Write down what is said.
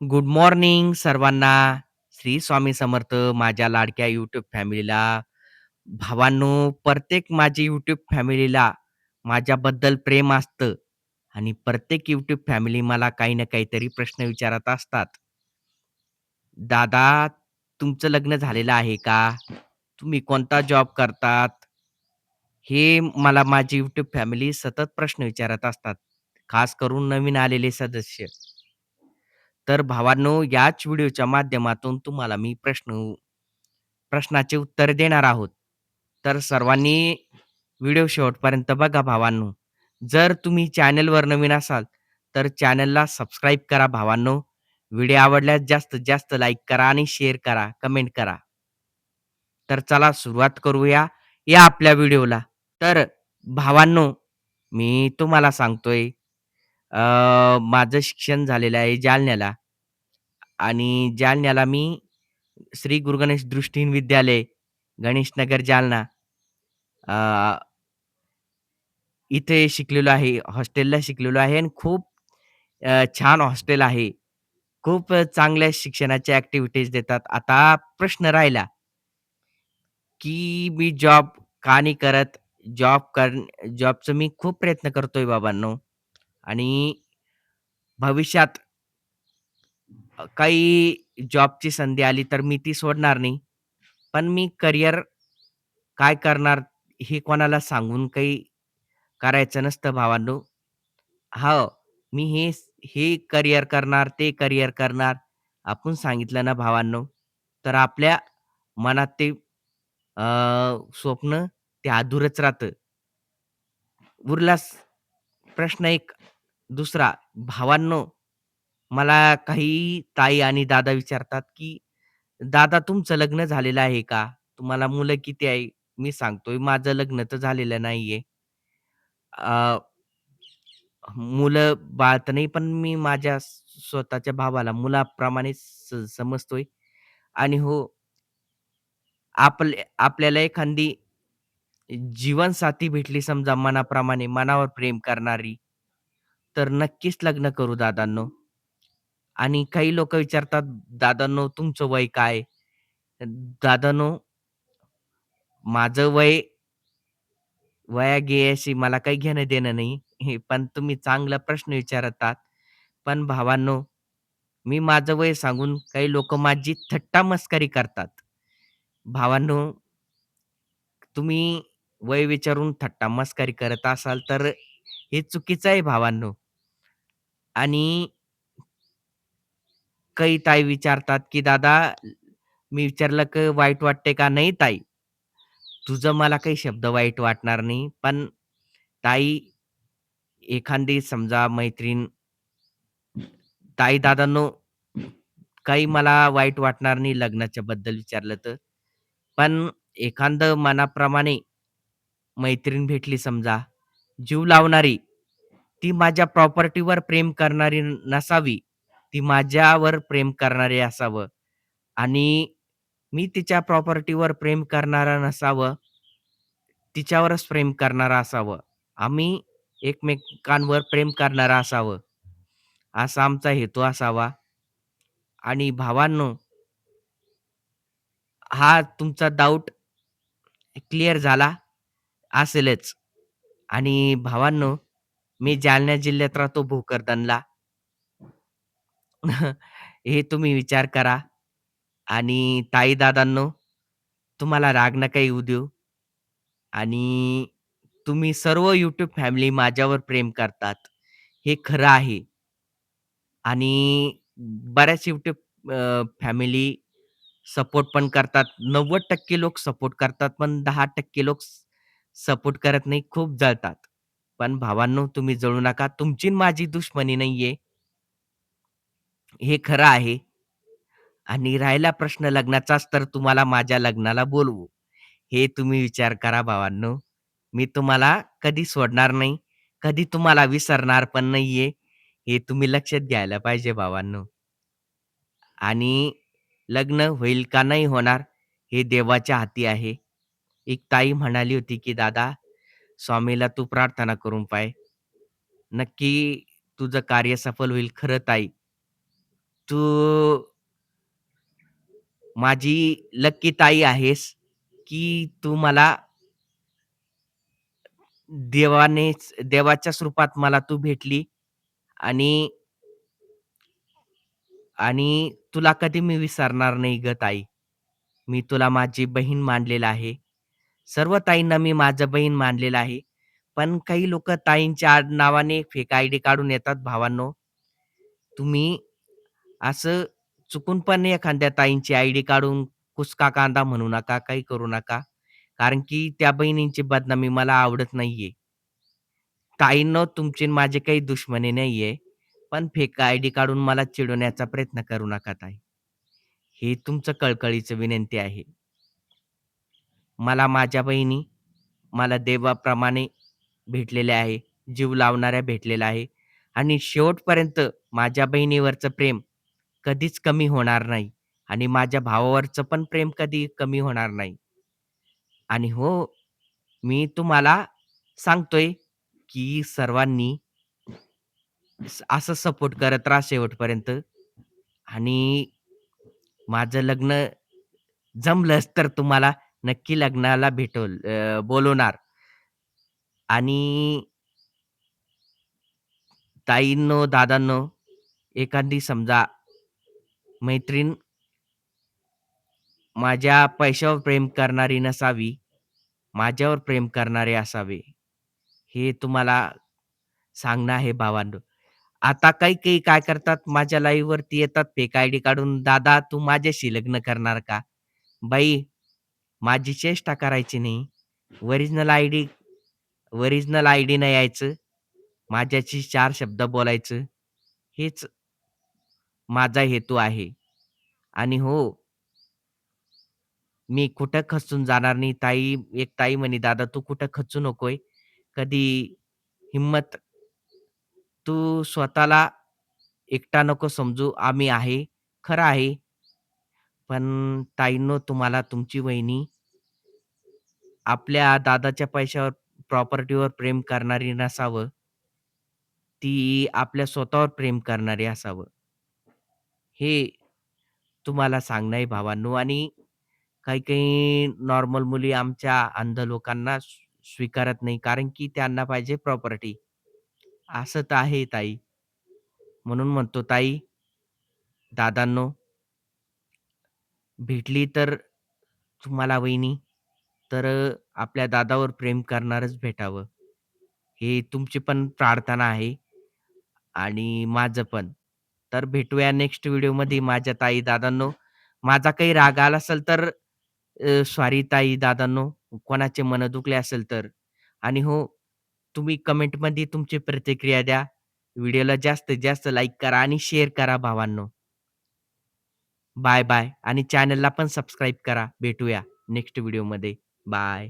Good morning सर्वांना. श्री स्वामी समर्थ माझ्या लाडक्या यूट्यूब फॅमिलीला. भावांनो, प्रत्येक माझी यूट्यूब फॅमिलीला माझ्याबद्दल प्रेम असतं आणि प्रत्येक यूट्यूब फॅमिली मला काही ना काहीतरी प्रश्न विचारत असतात. दादा, तुमचं लग्न झालेलं आहे का? तुम्ही कोणता जॉब करतात? हे मला माझी यूट्यूब फॅमिली सतत प्रश्न विचारत असतात. खास करून नवीन आलेले सदस्य. तर भावांनो, याच व्हिडिओच्या माध्यमातून तुम्हाला मी प्रश्न प्रश्नाचे उत्तर देणार आहोत. तर सर्वांनी व्हिडिओ शेवटपर्यंत बघा भावांनो. जर तुम्ही चॅनलवर नवीन असाल, तर चॅनलला सबस्क्राईब करा भावांनो. व्हिडिओ आवडल्यास जास्तीत जास्त लाईक करा आणि शेअर करा, कमेंट करा. तर चला सुरुवात करूया या आपल्या व्हिडिओला. तर भावांनो, मी तुम्हाला सांगतोय अ, माझं शिक्षण झालेलं आहे जालन्याला आणि जालन्याला मी श्री गुरु गणेश दृष्टीहीन विद्यालय, गणेशनगर जालना अ, इथे शिकलेलो आहे. हॉस्टेलला शिकलेलो आहे आणि खूप अ, छान हॉस्टेल आहे. खूप चांगल्या शिक्षणाच्या ॲक्टिव्हिटीज देतात. आता प्रश्न राहिला, की मी जॉब का नाही करत? जॉब कर जॉबचं मी खूप प्रयत्न करतोय बाबांनो आणि भविष्यात अ, काही जॉबची संधी आली तर मी ती सोडणार नाही. पण मी करियर काय करणार हे कोणाला सांगून काही करायचं नसतं भावांनो. हो, मी हे हे करियर करणार, ते करियर करणार आपण सांगितलं ना भावांनो, तर आपल्या मनात ते अ, स्वप्न ते अधुरच राहतं. उरलाच प्रश्न एक दुसरा, भावांनो मला काही ताई आणि दादा विचारतात, की "दादा तुमचं लग्न झालेलं आहे का? तुम्हाला मुलं किती आहे?" मी सांगतोय, "माझं लग्न तर झालेलं नाहीये." अ, मुलं-बाळ तर नाही, पण मी माझ्या स्वतःच्या भावाला मुलाप्रमाणेच स समजतोय आणि हो, आपल्या आपल्याला एखादी जीवनसाथी भेटली समजा मनाप्रमाणे, मनावर प्रेम करणारी, तर नक्कीच लग्न करू दादांनो. आणि काही लोकं विचारतात, "दादांनो तुमचं वय काय?" दादांनो माझं वय वया-गेयाशी मला काही घेणं-देणं नाही. हे पण तुम्ही चांगला प्रश्न विचारतात. पण भावांनो, मी माझं वय सांगून काही लोकं माझी थट्टा-मस्करी करतात. भावांनो, तुम्ही वय विचारून थट्टा-मस्करी करत असाल, तर हे चुकीचं आहे भावांनो. आणि काही ताई विचारतात, की "दादा" मी विचारलं, की "वाईट वाटते का?" "नाही ताई, तुझं मला काही शब्द वाईट वाटणार नाही. पण ताई, एखादी समजा मैत्रीण ताई-दादांनो, काही मला वाईट वाटणार नाही लग्नाच्या बद्दल विचारलं तर. पण एखादं मनाप्रमाणे मैत्रीण भेटली समजा, जीव लावणारी, ती माझ्या प्रॉपर्टीवर प्रेम करणारी नसावी. ती माझ्यावर प्रेम करणारी असावं आणि मी तिच्या प्रॉपर्टीवर प्रेम करणारा नसावं. तिच्यावरच प्रेम करणारा असावं. आम्ही एकमेकांवर प्रेम करणारा असावं. असा आमचा हेतू असावा. आणि भावांनो, हा तुमचा डाऊट क्लिअर झाला असेलच. आणि भावांनो, मी जालना जिल्ह्यात राहतो भोकरदनला. हे तुम्ही विचार करा. आणि ताई-दादांनो, तुम्हाला राग नका येऊ देऊ. आणि तुम्ही सर्व YouTube फॅमिली माझ्यावर प्रेम करतात. हे खरं आहे. आणि बऱ्याच YouTube अ, फॅमिली सपोर्ट पण करतात. 90% लोक सपोर्ट करतात, पण 10% लोक सपोर्ट करत नाही, खूप जळतात. पण भावांनो, तुम्ही जळू नका. तुमची माझी दुश्मनी नाहीये. हे खरं आहे. आणि राहिला प्रश्न लग्नाचाच, तर तुम्हाला माझ्या लग्नाला बोलवू. हे तुम्ही विचार करा भावांनो. मी तुम्हाला कधी सोडणार नाही. कधी तुम्हाला विसरणार पण नाहीये. हे तुम्ही लक्षात घ्यायला पाहिजे भावांनो. आणि लग्न होईल का नाही होणार, हे देवाच्या हाती आहे. एक ताई म्हणाली होती, की "दादा, स्वामीला तू प्रार्थना करून पाय नक्की तुझं कार्य सफल होईल." खरं ताई, तू माझी लक्की ताई आहेस, की तू मला देवानेच देवाच्याच रूपात मला तू भेटली आणि आणि तुला कधी मी विसरणार नाही गं ताई. मी तुला माझी बहीण मानलेलं आहे. सर्व ताईंना मी माझं बहीण मानलेलं आहे. पण काही लोकं ताईंच्या आड नावाने फेक आयडी काढून येतात भावांनो. तुम्ही असं चुकून पण एखाद्या ताईंची आयडी काढून कुसका कांदा म्हणू नका, काही करू नका. कारण की त्या बहिणींची बदनामी मला आवडत नाहीये. ताईंनो, तुमची आणि माझी काही दुश्मनी नाहीये. पण फेक आयडी काढून मला चिडवण्याचा प्रयत्न करू नका ताई. ही तुमचं कळकळीचं विनंती आहे. मला माझ्या बहिणी, मला देवाप्रमाणे भेटलेल्या आहे. जीव लावणाऱ्या भेटलेला आहे आणि शेवटपर्यंत माझ्या बहिणीवरचं प्रेम कधीच कमी होणार नाही आणि माझ्या भावावरचं पण प्रेम कधी कमी होणार नाही. आणि हो, मी तुम्हाला सांगतोय, की सर्वांनी स असं सपोर्ट करत राहा शेवटपर्यंत आणि माझं लग्न जमलंच तर तुम्हाला नक्की लग्नाला भेटवल अ, बोलवणार. आणि ताईंनो, दादांनो, एखादी समजा मैत्रीण माझ्या पैशावर प्रेम करणारी नसावी, माझ्यावर प्रेम करणारे असावे. हे तुम्हाला सांगणं आहे भावांनो. आता काही-काही काय करतात माझ्या लाईव्हवरती येतात फेक आयडी काढून, "दादा तू माझ्याशी लग्न करणार का?" बाई, माझी चेष्टा करायची नाही. ओरिजिनल आयडी ओरिजिनल नाही यायचं. माझ्याशी चार शब्द बोलायचं. हेच माझा हेतू आहे. आणि हो मी कुठं खचून जाणार नाही. ताई एक ताई म्हणे, "दादा तू कुठं खचू नकोय. कधी हिम्मत तू स्वतःला एकटा नको समजू. आम्ही आहे." खरं आहे. पण ताईंनो, तुम्हाला तुमची वहिनी आपल्या दादाच्या पैशावर, प्रॉपर्टीवर प्रेम करणारी नसावं. ती आपल्या स्वतःवर प्रेम करणारी असावं. हे तुम्हाला सांगणं आहे भावांनो आणि काही-काही नॉर्मल मुली आमच्या अंध लोकांना स्वी स्वीकारत नाही. कारण की त्यांना पाहिजे प्रॉपर्टी. असं तर आहे ताई. म्हणून म्हणतो ताई, दादांनो भेटली तर तुम्हाला वहिनी, तर अ, आपल्या दादावर प्रेम करणारच भेटावं. ही तुमची पण प्रार्थना आहे आणि माझं पण. तर भेटूया नेक्स्ट व्हिडिओमध्ये माझ्या ताई-दादांनो. माझा काही राग आला असेल तर अ, सॉरी ताई-दादांनो, कोणाचे मन दुखले असेल तर. आणि हो, तुम्ही कमेंटमध्ये तुमची प्रतिक्रिया द्या. व्हिडिओला जास्तीत जास्त लाईक करा आणि शेअर करा भावांनो. बाय, बाय आणि चॅनलला पण सबस्क्राईब करा. भेटूया नेक्स्ट व्हिडिओमध्ये. बाय.